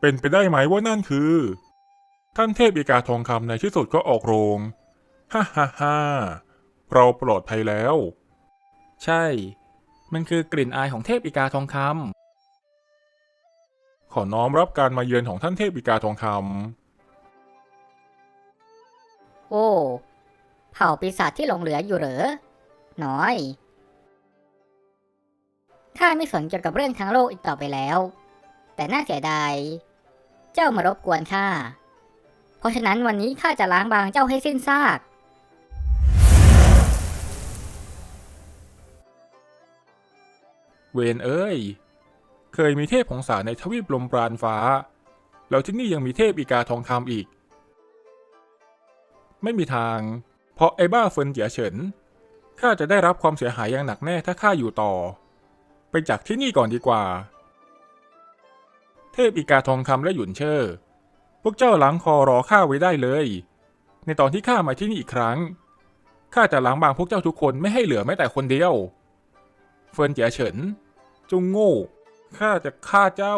เป็นไปได้ไหมว่านั่นคือ ท่านเทพอีกาทองคำในที่สุดก็ออกโรง ฮ่าฮ่าฮ่าเราปลอดภัยแล้ว ใช่ มันคือกลิ่นอายของเทพอีกาทองคขอน้อมรับการมาเยือนของท่านเทพอีกาทองคโอ้ เผ่าปีศาจที่หลงเหลืออยู่เหรอ น้อย ข้าไม่สนเกี่ยวกับเรื่องทางโลกอีกต่อไปแล้ว แต่น่าเสียดาย เจ้ามารบกวนข้า เพราะฉะนั้นวันนี้ข้าจะล้างบางเจ้าให้สิ้นซาก เวนเอ้ย เคยมีเทพของสาในทวีปลมปราณฟ้า แล้วที่นี่ยังมีเทพอีกาทองคำอีก ไม่มีทาง เพราะไอ้บ้าเฟินเจียเฉินข้าจะได้รับความเสียหายอย่างหนักแน่ถ้าข้าอยู่ต่อ ไปจากที่นี่ก่อนดีกว่า พอีกาทองคำและหยุนเชอร์ พวกเจ้าล้างคอรอข้าไว้ได้เลย ในตอนที่ข้ามาที่นี่อีกครั้ง ข้าจะล้างบางพวกเจ้าทุกคนไม่ให้เหลือแม้แต่คนเดียว เฟินเจียเฉิน จงโง่ ข้าจะฆ่าเจ้า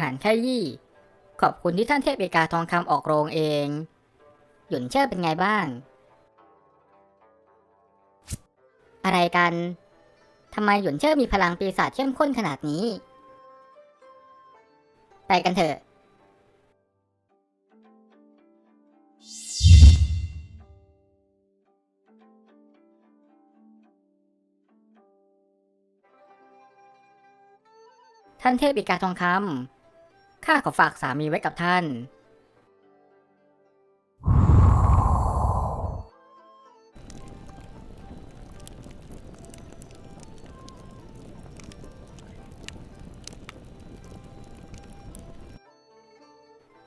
หานแค่ยี่ ขอบคุณที่ท่านเทพเอกาทองคำออกโรงเอง หยุนเชิดเป็นไงบ้าง อะไรกัน ทำไมหยุนเชิดมีพลังปีศาจเข้มข้นขนาดนี้ ไปกันเถอะท่านเทพเอกาทองคำข้าขอฝากสามีไว้กับท่าน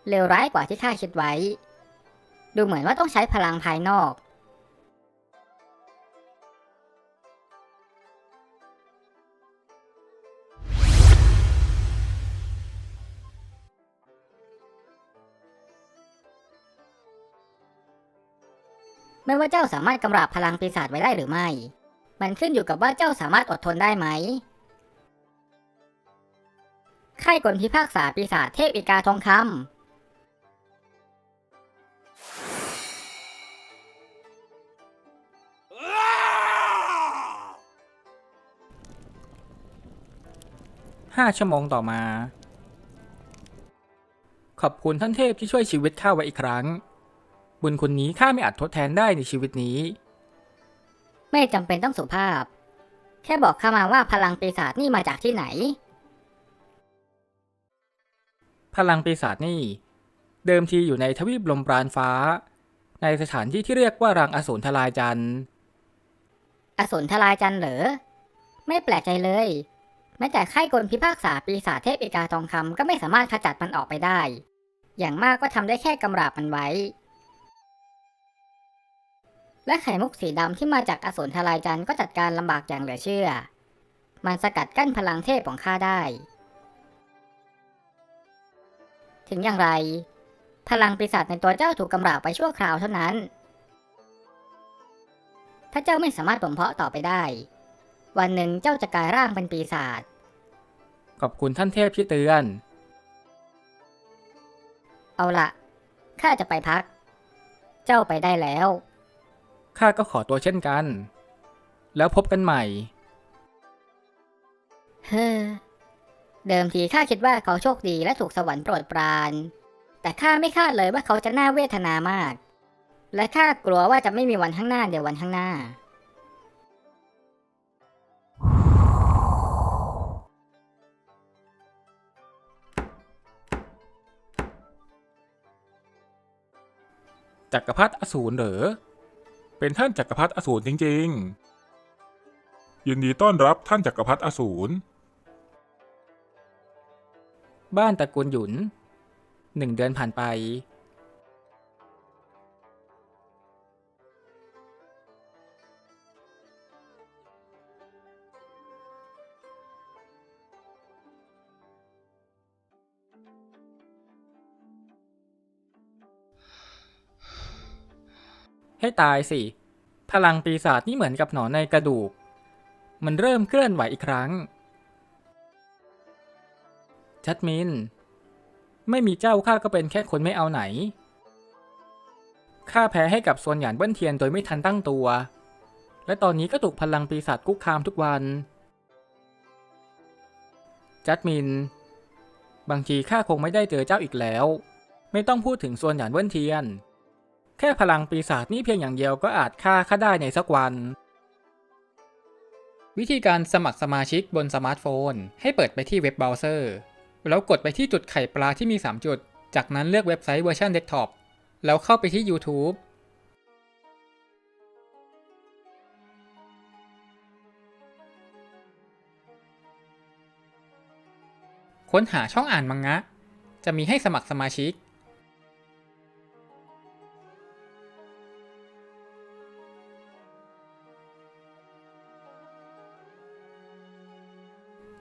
เลวร้ายกว่าที่ข้าคิดไว้ ดูเหมือนว่าต้องใช้พลังภายนอก ไม่ว่าเจ้าสามารถกำราบพลังปีศาจไว้ได้หรือไม่ มันขึ้นอยู่กับว่าเจ้าสามารถอดทนได้ไหมค่ายกลพิพากษาปีศาจเทพอีกาทองคำำห้าชั่วโมงต่อมา ขอบคุณท่านเทพที่ช่วยชีวิตข้าไว้อีกครั้ง บุญคุณนี้ข้าไม่อาจทดแทนได้ในชีวิตนี้ ไม่จำเป็นต้องสุภาพ แค่บอกข้ามาว่าพลังปีศาจนี่มาจากที่ไหน พลังปีศาจนี่ เดิมทีอยู่ในทวีปลมปราณฟ้า ในสถานที่ที่เรียกว่ารังอสูรทลายจันทร์อสูรทลายจันทร์เหรอ ไม่แปลกใจเลย แม้แต่ค่ายกลพิพากษาปีศาจเทพเอกาทองคำก็ไม่สามารถขจัดมันออกไปได้ อย่างมากก็ทำได้แค่กำราบมันไว้ และไข่มุกสีดำที่มาจากอสูรทลายจันทร์ก็จัดการลำบากอย่างเหลือเชื่อ มันสกัดกั้นพลังเทพของข้าได้ ถึงอย่างไร พลังปีศาจในตัวเจ้าถูกกำราบไปชั่วคราวเท่านั้นถ้าเจ้าไม่สามารถบ่มเพาะต่อไปได้ วันหนึ่งเจ้าจะกลายร่างเป็นปีศาจ ขอบคุณท่านเทพที่เตือน เอาละข้าจะไปพัก เจ้าไปได้แล้ว ข้าก็ขอตัวเช่นกัน แล้วพบกันใหม่ เฮ้อ เดิมทีข้าคิดว่าเขาโชคดีและถูกสวรรค์โปรดปราน แต่ข้าไม่คาดเลยว่าเขาจะน่าเวทนามาก และข้ากลัวว่าจะไม่มีวันข้างหน้าเดี๋ยววันข้างหน้า จักรพรรดิอสูรเหรอ เป็นท่านจักรพรรดิอสูรจริง ๆ ยินดีต้อนรับท่านจักรพรรดิอสูร บ้านตระกูลหยุน หนึ่งเดือนผ่านไป ให้ตายสิ พลังปีศาจนี่เหมือนกับหนอนในกระดูก มันเริ่มเคลื่อนไหวอีกครั้ง จัดมิน ไม่มีเจ้าข้าก็เป็นแค่คนไม่เอาไหน ข้าแพ้ให้กับส่วนหยานเบิ้นเทียนโดยไม่ทันตั้งตัว และตอนนี้ก็ถูกพลังปีศาจคุกคามทุกวัน จัดมิน บางทีข้าคงไม่ได้เจอเจ้าอีกแล้ว ไม่ต้องพูดถึงส่วนหยานเบิ้นเทียน แค่พลังปีศาจนี่เพียงอย่างเดียวก็อาจฆ่าข้าได้ในสักวัน วิธีการสมัครสมาชิกบนสมาร์ทโฟน ให้เปิดไปที่เว็บเบราว์เซอร์ แล้วกดไปที่จุดไข่ปลาที่มี 3 จุด จากนั้นเลือกเว็บไซต์เวอร์ชันเดสก์ท็อปแล้วเข้าไปที่ YouTube ค้นหาช่องอ่านมังงะ จะมีให้สมัครสมาชิก